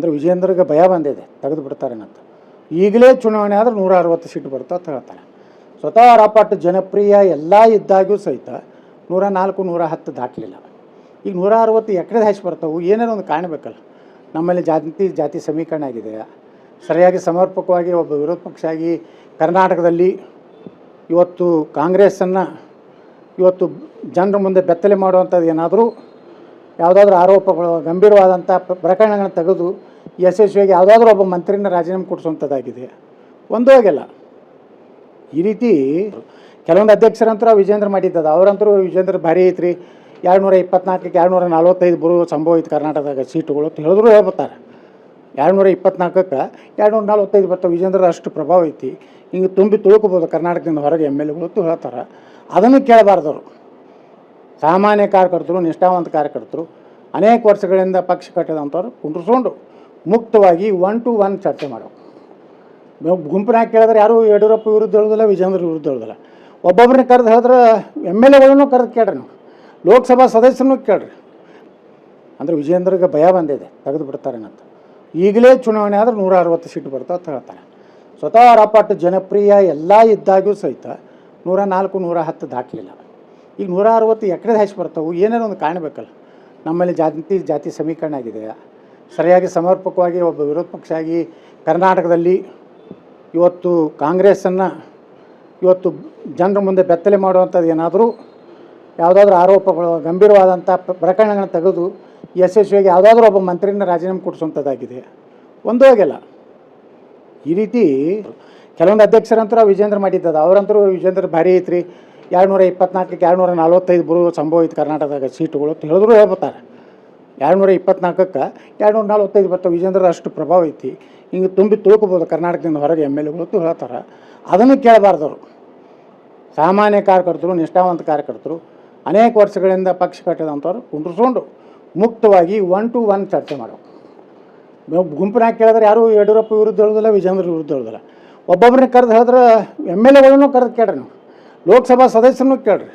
ಅಂದರೆ ವಿಜೇಂದ್ರಗೆ ಭಯ ಬಂದಿದೆ, ತೆಗೆದು ಬಿಡ್ತಾರೇನಂತ ಈಗಲೇ ಚುನಾವಣೆ ಆದ್ರೆ ನೂರ ಅರವತ್ತು ಸೀಟ್ ಬರುತ್ತೆ ಅಂತ ಹೇಳ್ತಾರೆ. ಸ್ವತಃ ರಾಪಾಟ್ ಜನಪ್ರಿಯ ಎಲ್ಲ ಇದ್ದಾಗ್ಯೂ ಸಹಿತ ನೂರ ನಾಲ್ಕು ನೂರ ಹತ್ತು ದಾಟಲಿಲ್ಲ ಈಗ ನೂರ ಅರವತ್ತು ಎಕಡೆ ಹಚ್ಚಿ ಬರ್ತಾವೆ ಏನೇನೋ ಒಂದು ಕಾಣಬೇಕಲ್ಲ ನಮ್ಮಲ್ಲಿ ಜಾತಿ ಜಾತಿ ಸಮೀಕರಣ ಆಗಿದೆ. ಸರಿಯಾಗಿ ಸಮರ್ಪಕವಾಗಿ ಒಬ್ಬ ವಿರೋಧ ಪಕ್ಷ ಆಗಿ ಕರ್ನಾಟಕದಲ್ಲಿ ಇವತ್ತು ಕಾಂಗ್ರೆಸ್ಸನ್ನು ಇವತ್ತು ಜನರ ಮುಂದೆ ಬೆತ್ತಲೆ ಮಾಡುವಂಥದ್ದು ಏನಾದರೂ, ಯಾವುದಾದ್ರೂ ಆರೋಪಗಳು, ಗಂಭೀರವಾದಂಥ ಪ್ರಕರಣಗಳನ್ನ ತೆಗೆದು ಯಶಸ್ವಿಯಾಗಿ ಯಾವುದಾದ್ರೂ ಒಬ್ಬ ಮಂತ್ರಿನ ರಾಜೀನಾಮೆ ಕೊಡಿಸುವಂಥದ್ದಾಗಿದೆ. ಒಂದೂ ಆಗಿಲ್ಲ ಈ ರೀತಿ ಕೆಲವೊಂದು ಅಧ್ಯಕ್ಷರಂತರ ವಿಜೇಂದ್ರ ಮಾಡಿದ್ದದ. ಅವರಂತರೂ ವಿಜೇಂದ್ರ ಭಾರಿ ಐತ್ರಿ. ಎರಡು ನೂರ ಇಪ್ಪತ್ನಾಲ್ಕಕ್ಕೆ ಎರಡು ನೂರ ನಲ್ವತ್ತೈದು ಬರೋ ಸಂಭವ ಐತೆ ಕರ್ನಾಟಕದಾಗ ಸೀಟುಗಳು ಅಂತ ಹೇಳಿದ್ರು ಹೇಳ್ಬತ್ತಾರೆ ಎರಡು ನೂರ ಇಪ್ಪತ್ನಾಲ್ಕಕ್ಕೆ ಎರಡು ನೂರ ನಲ್ವತ್ತೈದು ಬರ್ತವೆ ವಿಜೇಂದ್ರ ಅಷ್ಟು ಪ್ರಭಾವ ಐತಿ. ಹಿಂಗೆ ತುಂಬಿ ತುಳುಕೋಬೋದು ಕರ್ನಾಟಕದಿಂದ ಹೊರಗೆ ಎಂ ಎಲ್ ಎಗಳು ಅಂತ ಹೇಳ್ತಾರೆ. ಅದನ್ನು ಕೇಳಬಾರ್ದವರು. ಸಾಮಾನ್ಯ ಕಾರ್ಯಕರ್ತರು, ನಿಷ್ಠಾವಂತ ಕಾರ್ಯಕರ್ತರು ಅನೇಕ ವರ್ಷಗಳಿಂದ ಪಕ್ಷ ಕಟ್ಟಿದಂಥವ್ರು ಕುಂಡ್ರಿಸ್ಕೊಂಡು ಮುಕ್ತವಾಗಿ ಒನ್ ಟು ಒನ್ ಚರ್ಚೆ ಮಾಡೋ ಗುಂಪಿನಾಗ ಕೇಳಿದ್ರೆ ಯಾರು ಯಡಿಯೂರಪ್ಪ ವಿರುದ್ಧ ಹೇಳೋದಿಲ್ಲ ವಿಜೇಂದ್ರ ವಿರುದ್ಧ ಹೇಳೋದಿಲ್ಲ. ಒಬ್ಬೊಬ್ಬರನ್ನ ಕರೆದು ಹೇಳಿದ್ರೆ ಎಂ ಎಲ್ ಎಗಳನ್ನು ಕರೆದು ಕೇಳ್ರಿ ನೀವು. ಲೋಕಸಭಾ ಸದಸ್ಯರನ್ನು ಕೇಳ್ರಿ. ಅಂದರೆ ವಿಜೇಂದ್ರಗೆ ಭಯ ಬಂದಿದೆ, ತೆಗೆದು ಬಿಡ್ತಾರೇನಂತ ಈಗಲೇ ಚುನಾವಣೆ ಆದ್ರೆ ನೂರ ಅರವತ್ತು ಸೀಟ್ ಬರ್ತಾವೆ ಅಂತ ಹೇಳ್ತಾರೆ. ಸ್ವತಃ ರಾಪಟ್ ಜನಪ್ರಿಯ ಎಲ್ಲ ಇದ್ದಾಗ್ಯೂ ಸಹಿತ ನೂರ ನಾಲ್ಕು ನೂರ ಹತ್ತು ದಾಟಲಿಲ್ಲ ಈಗ ನೂರ ಅರವತ್ತು ಎಕರೆ ಹಚ್ಚಿ ಬರ್ತಾವೆ ಏನೇನೋ ಒಂದು ಕಾಣಬೇಕಲ್ಲ. ನಮ್ಮಲ್ಲಿ ಜಾತಿ ಜಾತಿ ಸಮೀಕರಣ ಆಗಿದೆ. ಸರಿಯಾಗಿ ಸಮರ್ಪಕವಾಗಿ ಒಬ್ಬ ವಿರೋಧ ಪಕ್ಷ ಆಗಿ ಕರ್ನಾಟಕದಲ್ಲಿ ಇವತ್ತು ಕಾಂಗ್ರೆಸ್ಸನ್ನು ಇವತ್ತು ಜನರ ಮುಂದೆ ಬೆತ್ತಲೆ ಮಾಡುವಂಥದ್ದು ಏನಾದರೂ, ಯಾವುದಾದ್ರೂ ಆರೋಪಗಳು, ಗಂಭೀರವಾದಂಥ ಪ್ರಕರಣಗಳನ್ನು ತೆಗೆದು ಯಶಸ್ವಿಯಾಗಿ ಯಾವುದಾದ್ರೂ ಒಬ್ಬ ಮಂತ್ರಿನ ರಾಜೀನಾಮೆ ಕೊಡಿಸುವಂಥದ್ದಾಗಿದೆ. ಒಂದೂ ಆಗಿಲ್ಲ ಈ ರೀತಿ ಕೆಲವೊಂದು ಅಧ್ಯಕ್ಷರಂತರ ವಿಜೇಂದ್ರ ಮಾಡಿದ್ದದ ಅವರಂತರೂ ವಿಜೇಂದ್ರ ಭಾರಿ ಐತ್ರಿ. ಎರಡು ನೂರ ಇಪ್ಪತ್ನಾಲ್ಕಕ್ಕೆ ಎರಡು ನೂರ ನಲವತ್ತೈದು ಬರೋ ಸಂಭವ ಐತೆ ಕರ್ನಾಟಕದಾಗ ಸೀಟುಗಳು ಅಂತ ಹೇಳಿದ್ರು ಹೇಳ್ಬಿಡ್ತಾರೆ ಎರಡು ನೂರ ಇಪ್ಪತ್ನಾಲ್ಕಕ್ಕೆ ಎರಡು ನೂರ ನಲ್ವತ್ತೈದು ಬರ್ತಾವೆ ವಿಜೇಂದ್ರ ಅಷ್ಟು ಪ್ರಭಾವ ಐತಿ. ಹಿಂಗೆ ತುಂಬಿ ತುಳ್ಕೋಬೋದು ಕರ್ನಾಟಕದಿಂದ ಹೊರಗೆ ಎಂ ಎಲ್ ಎಗಳು ಹೇಳ್ತಾರೆ. ಅದನ್ನು ಕೇಳಬಾರ್ದವರು. ಸಾಮಾನ್ಯ ಕಾರ್ಯಕರ್ತರು, ನಿಷ್ಠಾವಂತ ಕಾರ್ಯಕರ್ತರು, ಅನೇಕ ವರ್ಷಗಳಿಂದ ಪಕ್ಷ ಕಟ್ಟಿದಂಥವ್ರು ಕುಂಡ್ರಿಸ್ಕೊಂಡು ಮುಕ್ತವಾಗಿ ಒನ್ ಟು ಒನ್ ಚರ್ಚೆ ಮಾಡೋ ಗುಂಪಿನಾಗ ಕೇಳಿದ್ರೆ ಯಾರು ಯಡಿಯೂರಪ್ಪ ವಿರುದ್ಧ ಹೇಳೋದಿಲ್ಲ ವಿಜೇಂದ್ರ ವಿರುದ್ಧ ಹೇಳೋದಿಲ್ಲ. ಒಬ್ಬೊಬ್ಬರನ್ನ ಕರೆದು ಹೇಳಿದ್ರೆ ಎಂ ಎಲ್ ಎಗಳನ್ನು ಕರೆದು ಕೇಳ್ರಿ ನೀವು. ಲೋಕಸಭಾ ಸದಸ್ಯರನ್ನು ಕೇಳ್ರಿ.